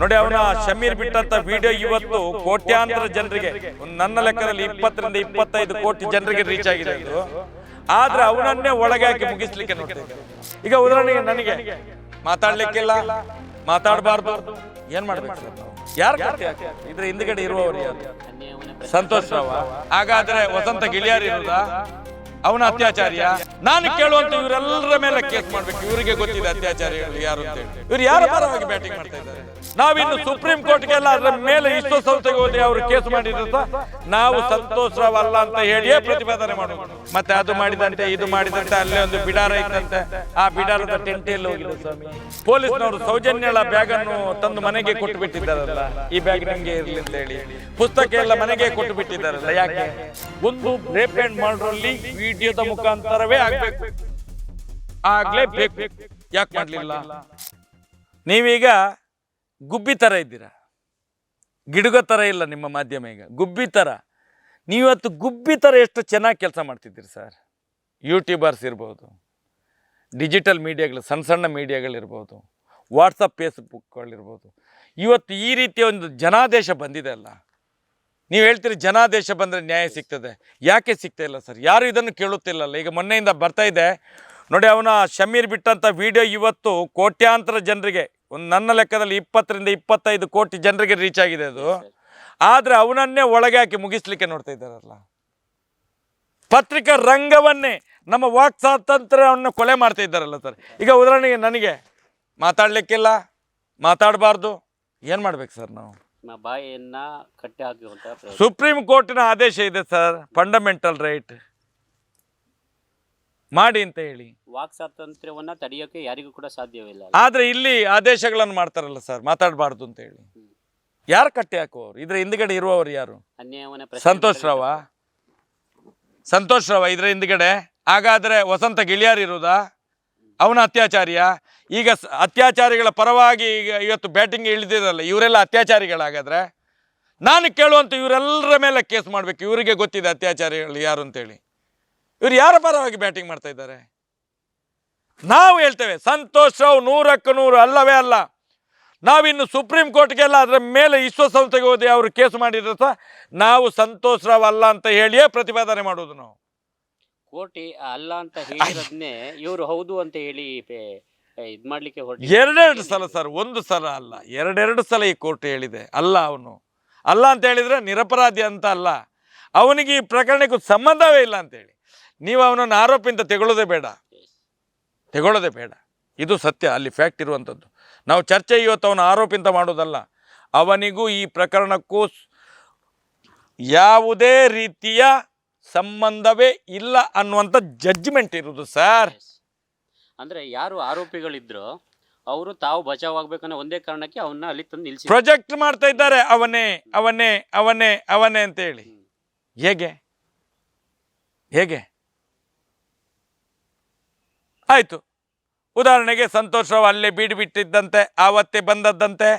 ನೋಡಿ ಅವನ ಶಮೀರ್ ಬಿಟ್ಟಂತ ವಿಡಿಯೋ ಇವತ್ತು ಕೋಟ್ಯಾಂತರ ಜನರಿಗೆ, ನನ್ನ ಲೆಕ್ಕದಲ್ಲಿ ಇಪ್ಪತ್ತರಿಂದ ಇಪ್ಪತ್ತೈದು ಕೋಟಿ ಜನರಿಗೆ ರೀಚ್ ಆಗಿದೆ ಅದು. ಆದ್ರೆ ಅವನನ್ನೇ ಒಳಗೆ ಹಾಕಿ ಮುಗಿಸ್ಲಿಕ್ಕೆ. ಈಗ ಉದಾಹರಣೆಗೆ ನನಗೆ, ಮಾತಾಡ್ಲಿಕ್ಕಿಲ್ಲ, ಮಾತಾಡಬಾರ್ದು, ಏನ್ ಮಾಡ್ಬೇಕು? ಯಾರು ಇದ್ರ ಹಿಂದ್ಗಡೆ ಇರುವವರು ಯಾರು? ಸಂತೋಷ್ ರಾವ. ಹಾಗಾದ್ರೆ ವಸಂತ ಗಿಳಿಯಾರ್ ಇರುವುದಾ ಅವನ ಅತ್ಯಾಚಾರಿಯ? ನಾನು ಕೇಳುವಂತ ಇವರೆಲ್ಲರ ಮೇಲೆ ಕೇಸ್ ಮಾಡ್ಬೇಕು. ಇವರಿಗೆ ಗೊತ್ತಿದೆ ಅತ್ಯಾಚಾರಿಗಳು ಯಾರು ಅಂತ ಹೇಳಿ. ಇವ್ರು ಯಾರ ಪರವಾಗಿ ಬ್ಯಾಟಿಂಗ್ ಮಾಡ್ತಾ ಇದ್ದಾರೆ? ನಾವಿನ್ನು ಸುಪ್ರೀಂ ಕೋರ್ಟ್ಗೆಲ್ಲ ಅದರ ಮೇಲೆ ಇಷ್ಟು ಸಂಸ್ಥೆಗೆ ಹೋದ್ರೆ ಅವರು ಕೇಸ್ ಮಾಡಿದ್ರು ನಾವು ಸಂತೋಷವಲ್ಲ ಅಂತ ಹೇಳಿಯೇ ಪ್ರತಿಪಾದನೆ ಮಾಡೋದು. ಮತ್ತೆ ಅದು ಮಾಡಿದಂತೆ, ಇದು ಮಾಡಿದಂತೆ, ಅಲ್ಲೇ ಒಂದು ಬಿಡಾರ ಇತ್ತಂತೆ ಆ ಬಿಡಾರದ ಟೆಂಟ್ ಹೋಗಿದ್ರು ಹೋಗಿದೆ ಸ್ವಾಮಿ. ಪೊಲೀಸ್ನವರು ಸೌಜನ್ಯಳ ಬ್ಯಾಗ್ ಅನ್ನು ತಂದು ಮನೆಗೆ ಕೊಟ್ಟು ಬಿಟ್ಟಿದ್ದಾರಲ್ಲ ಈ ಬ್ಯಾಗ್ ನಂಗೆ ಇರಲಿ ಅಂತ ಹೇಳಿ. ಪುಸ್ತಕ ಎಲ್ಲ ಮನೆಗೆ ಕೊಟ್ಟು ಬಿಟ್ಟಿದ್ದಾರಲ್ಲ ಯಾಕೆ? ಒಂದು ರೇಪ್ ಅಂಡ್ ಮಾಡ್ರಲ್ಲಿ ವಿಡಿಯೋದ ಮುಖಾಂತರವೇ ಆಗ್ಬೇಕು. ಆಗ್ಲೇಬೇಕು. ಯಾಕೆ ಮಾಡ್ಲಿಲ್ಲ? ನೀವೀಗ ಗುಬ್ಬಿ ತರ ಇದ್ದೀರಾ? ಗಿಡುಗ ತರ ಇಲ್ಲ ನಿಮ್ಮ ಮಾಧ್ಯಮ ಈಗ. ಗುಬ್ಬಿ ತರ. ನೀವತ್ತು ಗುಬ್ಬಿ ತರ ಎಷ್ಟು ಚೆನ್ನಾಗಿ ಕೆಲಸ ಮಾಡ್ತಿದ್ದೀರಿ ಸರ್? ಯೂಟ್ಯೂಬರ್ಸ್ ಇರ್ಬೋದು. ಡಿಜಿಟಲ್ ಮೀಡಿಯಾಗಳು ಸಣ್ಣ ಸಣ್ಣ ಮೀಡಿಯಾಗಳಿರ್ಬೋದು. ವಾಟ್ಸಪ್ ಫೇಸ್ಬುಕ್ಗಳಿರ್ಬೋದು. ಇವತ್ತು ಈ ರೀತಿಯ ಒಂದು ಜನಾದೇಶ ಬಂದಿದೆ ಅಲ್ಲ? ನೀವು ಹೇಳ್ತೀರಿ ಜನಾದೇಶ ಬಂದರೆ ನ್ಯಾಯ ಸಿಗ್ತದೆ. ಯಾಕೆ ಸಿಗ್ತಾ ಇಲ್ಲ ಸರ್? ಯಾರು ಇದನ್ನು ಕೇಳುತ್ತಿಲ್ಲಲ್ಲ? ಈಗ ಮೊನ್ನೆಯಿಂದ ಬರ್ತಾ ಇದೆ. ನೋಡಿ ಅವನ ಶಮೀರ್ ಬಿಟ್ಟಂಥ ವಿಡಿಯೋ ಇವತ್ತು ಕೋಟ್ಯಾಂತರ ಜನರಿಗೆ ಒಂದು ನನ್ನ ಲೆಕ್ಕದಲ್ಲಿ ಇಪ್ಪತ್ತರಿಂದ ಇಪ್ಪತ್ತೈದು ಕೋಟಿ ಜನರಿಗೆ ರೀಚ್ ಆಗಿದೆ ಅದು. ಆದರೆ ಅವನನ್ನೇ ಒಳಗೆ ಹಾಕಿ ಮುಗಿಸ್ಲಿಕ್ಕೆ ನೋಡ್ತಾ ಇದ್ದಾರಲ್ಲ? ಪತ್ರಿಕಾ ರಂಗವನ್ನೇ ನಮ್ಮ ವಾಕ್ ಸ್ವಾತಂತ್ರ್ಯವನ್ನು ಕೊಲೆ ಮಾಡ್ತಾ ಇದ್ದಾರಲ್ಲ ಸರ್? ಈಗ ಉದಾಹರಣೆಗೆ ನನಗೆ ಮಾತಾಡಲಿಕ್ಕಿಲ್ಲ ಮಾತಾಡಬಾರ್ದು ಏನು ಮಾಡ್ಬೇಕು ಸರ್ ನಾವು? ಬಾಯಿಯನ್ನ ಕಟ್ಟಿ ಹಾಕುವಂತ ಪ್ರಯತ್ನ. ಸುಪ್ರೀಂ ಕೋರ್ಟಿನ ಆದೇಶ ಇದೆ ಸರ್ ಫಂಡಮೆಂಟಲ್ ರೈಟ್ ಮಾಡಿ ಅಂತ ಹೇಳಿ. ವಾಕ್ ಸ್ವಾತಂತ್ರ್ಯವನ್ನ ತಡೆಯೋಕೆ ಯಾರಿಗೂ ಕೂಡ ಸಾಧ್ಯವಿಲ್ಲ ಆದ್ರೆ ಇಲ್ಲಿ ಆದೇಶಗಳನ್ನು ಮಾಡ್ತಾರಲ್ಲ ಸರ್ ಮಾತಾಡಬಾರ್ದು ಅಂತ ಹೇಳಿ. ಯಾರು ಕಟ್ಟಿ ಹಾಕುವವರು? ಇದ್ರ ಹಿಂದ್ಗಡೆ ಇರುವವರು ಯಾರು? ಅನ್ಯಾಯವನ್ನ ಪ್ರಶ್ನೆ ಸಂತೋಷ್ ರವ. ಸಂತೋಷ್ ರಾವ ಇದ್ರ ಹಿಂದ್ಗಡೆ. ಹಾಗಾದ್ರೆ ವಸಂತ ಗಿಳಿಯಾರ್ ಇರುವುದಾ? ಅವನ ಅತ್ಯಾಚಾರಿಯ? ಈಗ ಅತ್ಯಾಚಾರಿಗಳ ಪರವಾಗಿ ಈಗ ಇವತ್ತು ಬ್ಯಾಟಿಂಗ್ ಇಳಿದಿರಲ್ಲ ಇವರೆಲ್ಲ ಅತ್ಯಾಚಾರಿಗಳಾಗಾದ್ರೆ? ನಾನು ಕೇಳುವಂತ ಇವರೆಲ್ಲರ ಮೇಲೆ ಕೇಸ್ ಮಾಡಬೇಕು. ಇವರಿಗೆ ಗೊತ್ತಿದೆ ಅತ್ಯಾಚಾರಿಗಳು ಯಾರು ಅಂತೇಳಿ. ಇವ್ರು ಯಾರ ಪರವಾಗಿ ಬ್ಯಾಟಿಂಗ್ ಮಾಡ್ತಾ ಇದ್ದಾರೆ? ನಾವು ಹೇಳ್ತೇವೆ, ಸಂತೋಷ್ ರಾವ್ ನೂರಕ್ಕೆ ನೂರು ಅಲ್ಲವೇ ಅಲ್ಲ. ನಾವಿನ್ನು ಸುಪ್ರೀಂ ಕೋರ್ಟ್ಗೆಲ್ಲ ಅದರ ಮೇಲೆ ವಿಶ್ವಸಂಸ್ಥೆಗೆ ಹೋಗಿ ಅವರು ಕೇಸ್ ಮಾಡಿದ್ರೆ ಸಹ ನಾವು ಸಂತೋಷ್ ರಾವ್ ಅಲ್ಲ ಅಂತ ಹೇಳಿಯೇ ಪ್ರತಿಪಾದನೆ ಮಾಡೋದು ನಾವು. ಕೋಟಿ ಅಲ್ಲ ಅಂತ ಹೇಳಿದ್ನೇ ಇವರು ಹೌದು ಅಂತ ಹೇಳಿ ಇದ್ ಮಾಡ್ಲಿಕ್ಕೆ ಹೊರಟಿ ಎರಡೆರಡು ಸಲ ಸರ್ ಒಂದು ಸಲ ಅಲ್ಲ ಎರಡೆರಡು ಸಲ ಈ ಕೋರ್ಟ್ ಹೇಳಿದೆ ಅಲ್ಲ ಅವನು. ಅಲ್ಲ ಅಂತ ಹೇಳಿದ್ರೆ ನಿರಪರಾಧಿ ಅಂತ ಅಲ್ಲ. ಅವನಿಗೆ ಈ ಪ್ರಕರಣಕ್ಕೂ ಸಂಬಂಧವೇ ಇಲ್ಲ ಅಂತೇಳಿ ನೀವು ಅವನನ್ನು ಆರೋಪಿಯಿಂದ ತೆಗೊಳ್ಳೋದೇ ಬೇಡ. ತೆಗೊಳ್ಳೋದೇ ಬೇಡ. ಇದು ಸತ್ಯ ಅಲ್ಲಿ ಫ್ಯಾಕ್ಟ್ ಇರುವಂಥದ್ದು. ನಾವು ಚರ್ಚೆ ಇವತ್ತು ಅವನ ಆರೋಪಿಂತ ಮಾಡೋದಲ್ಲ. ಅವನಿಗೂ ಈ ಪ್ರಕರಣಕ್ಕೂ ಯಾವುದೇ ರೀತಿಯ ಸಂಬಂಧವೇ ಇಲ್ಲ ಅನ್ನುವಂಥ ಜಡ್ಜ್ಮೆಂಟ್ ಇರುವುದು ಸರ್ ಅಂದ್ರೆ ಯಾರು ಆರೋಪಿಗಳಿದ್ರು ಅವರು ತಾವು ಬಚಾವ್ ಆಗ್ಬೇಕನ್ನೋ ಒಂದೇ ಕಾರಣಕ್ಕೆ ಅವನ್ನ ಅಲ್ಲಿ ತಂದು ನಿಲ್ಸಿ ಪ್ರೊಜೆಕ್ಟ್ ಮಾಡ್ತಾ ಇದ್ದಾರೆ ಅವನೇ ಅವನೇ ಅವನೇ ಅವನೇ ಅಂತ ಹೇಳಿ ಹೇಗೆ? ಹೇಗೆ? ಆಯ್ತು. ಉದಾಹರಣೆಗೆ ಸಂತೋಷ್ ರಾವ್ ಅಲ್ಲೇ ಬೀಡು ಬಿಟ್ಟಿದ್ದಂತೆ ಆವತ್ತೇ ಬಂದದ್ದಂತೆ.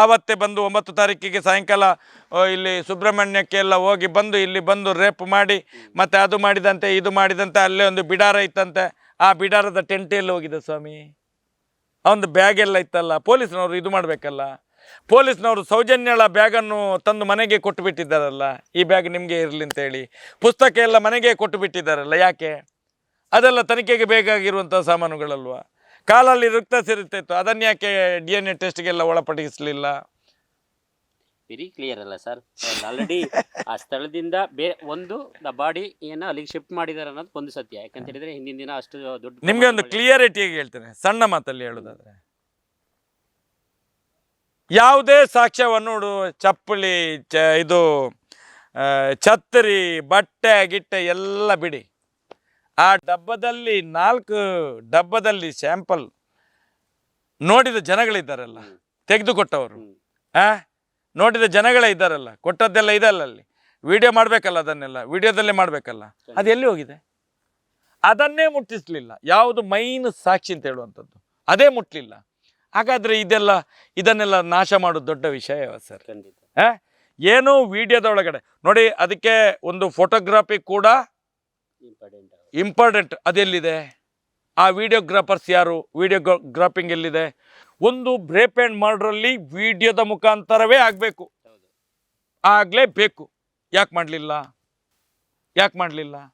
ಆವತ್ತೇ ಬಂದು ಒಂಬತ್ತು ತಾರೀಕಿಗೆ ಸಾಯಂಕಾಲ ಇಲ್ಲಿ ಸುಬ್ರಹ್ಮಣ್ಯಕ್ಕೆ ಎಲ್ಲ ಹೋಗಿ ಬಂದು ಇಲ್ಲಿ ಬಂದು ರೇಪ್ ಮಾಡಿ, ಮತ್ತು ಅದು ಮಾಡಿದಂತೆ, ಇದು ಮಾಡಿದಂತೆ, ಅಲ್ಲೇ ಒಂದು ಬಿಡಾರ ಇತ್ತಂತೆ. ಆ ಬಿಡಾರದ ಟೆಂಟ್ ಎಲ್ಲಿ ಹೋಗಿದೆ ಸ್ವಾಮಿ? ಅವನದು ಬ್ಯಾಗ್ ಎಲ್ಲ ಇತ್ತಲ್ಲ, ಪೊಲೀಸ್ನವರು ಇದು ಮಾಡಬೇಕಲ್ಲ. ಪೊಲೀಸ್ನವರು ಸೌಜನ್ಯಳ ಬ್ಯಾಗನ್ನು ತಂದು ಮನೆಗೆ ಕೊಟ್ಟು ಬಿಟ್ಟಿದ್ದಾರಲ್ಲ ಈ ಬ್ಯಾಗ್ ನಿಮಗೆ ಇರಲಿ ಅಂತೇಳಿ ಪುಸ್ತಕ ಎಲ್ಲ ಮನೆಗೆ ಕೊಟ್ಟು ಬಿಟ್ಟಿದ್ದಾರಲ್ಲ ಯಾಕೆ? ಅದೆಲ್ಲ ತನಿಖೆಗೆ ಬೇಕಾಗಿರುವಂಥ ಸಾಮಾನುಗಳಲ್ವಾ? ಕಾಲಲ್ಲಿ ರಕ್ತ ಸೇರುತ್ತಿತ್ತು ಅದನ್ನ ಯಾಕೆ ಡಿ ಎನ್ ಎ ಟೆಸ್ಟ್ಗೆಲ್ಲ ಒಳಪಡಿಸಲಿಲ್ಲ? ವೆರಿ ಕ್ಲಿಯರ್ ಅಲ್ಲ ಸರ್ ಆಲ್ರೆಡಿ ಆ ಸ್ಥಳದಿಂದ ಬೇ ಒಂದು ದ ಬಾಡಿ ಏನೋ ಅಲ್ಲಿಗೆ ಶಿಫ್ಟ್ ಮಾಡಿದಾರೆ ಅನ್ನೋದು ಒಂದು ಸತ್ಯ. ಯಾಕಂತ ಹೇಳಿದ್ರೆ ಹಿಂದಿನ ದಿನ ಅಷ್ಟು ದೊಡ್ಡ ನಿಮಗೆ ಒಂದು ಕ್ಲಿಯರಿಟಿಯಾಗಿ ಹೇಳ್ತೇನೆ. ಸಣ್ಣ ಮಾತಲ್ಲಿ ಹೇಳೋದಾದ್ರೆ. ಯಾವುದೇ ಸಾಕ್ಷ್ಯವನ್ನು ನೋಡು. ಚಪ್ಪಲಿ ಚ ಇದು ಛತ್ರಿ ಬಟ್ಟೆ ಗಿಟ್ಟೆ ಎಲ್ಲ ಬಿಡಿ. ಆ ಡಬ್ಬದಲ್ಲಿ ನಾಲ್ಕು ಡಬ್ಬದಲ್ಲಿ ಸ್ಯಾಂಪಲ್ ನೋಡಿದ ಜನಗಳಿದ್ದಾರಲ್ಲ ತೆಗೆದುಕೊಟ್ಟವರು. ಆ? ನೋಡಿದ ಜನಗಳೇ ಇದ್ದಾರಲ್ಲ ಕೊಟ್ಟದ್ದೆಲ್ಲ ಇದಲ್ಲ ಅಲ್ಲಿ ವಿಡಿಯೋ ಮಾಡಬೇಕಲ್ಲ ಅದನ್ನೆಲ್ಲ ವಿಡಿಯೋದಲ್ಲೇ ಮಾಡಬೇಕಲ್ಲ. ಅದು ಎಲ್ಲಿ ಹೋಗಿದೆ? ಅದನ್ನೇ ಮುಟ್ಟಿಸ್ಲಿಲ್ಲ. ಯಾವುದು ಮೈನ್ ಸಾಕ್ಷಿ ಅಂತ ಹೇಳುವಂಥದ್ದು. ಅದೇ ಮುಟ್ಲಿಲ್ಲ. ಹಾಗಾದ್ರೆ ಇದೆಲ್ಲ ಇದನ್ನೆಲ್ಲ ನಾಶ ಮಾಡೋದು ದೊಡ್ಡ ವಿಷಯ ಸರ್. ಖಂಡಿತ. ಏನು ವಿಡಿಯೋದ ಒಳಗಡೆ ನೋಡಿ ಅದಕ್ಕೆ ಒಂದು ಫೋಟೋಗ್ರಾಫಿ ಕೂಡ ಇಂಪಾರ್ಟೆಂಟ್ ಇಂಪಾರ್ಟೆಂಟ್ ಅದೆಲ್ಲಿದೆ? ಆ ವಿಡಿಯೋಗ್ರಾಫರ್ಸ್ ಯಾರು? ವಿಡಿಯೋಗ್ರಾಫಿಂಗ್ ಎಲ್ಲಿದೆ? ಒಂದು ಬ್ರೇಪ್ ಆ್ಯಂಡ್ ಮಾಡ್ರಲ್ಲಿ ವಿಡಿಯೋದ ಮುಖಾಂತರವೇ ಆಗಬೇಕು. ಆಗಲೇಬೇಕು. ಯಾಕೆ ಮಾಡಲಿಲ್ಲ? ಯಾಕೆ ಮಾಡಲಿಲ್ಲ?